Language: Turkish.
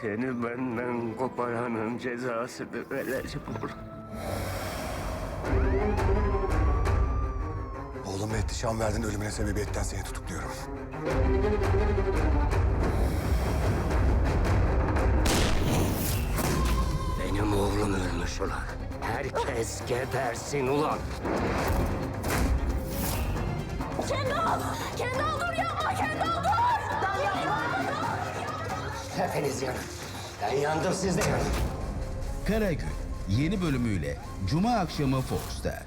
Seni benden koparanın cezasını vereceğim. Oğlum Ehtişam verdin ölümüne sebebiyetten seni tutukluyorum. Benim oğlum ölmüş ulan. Herkes gebersin ulan. Kendal! Kendal Hepiniz yanın. Ben yandım siz de yanın. Karagül yeni bölümüyle Cuma akşamı Fox'ta.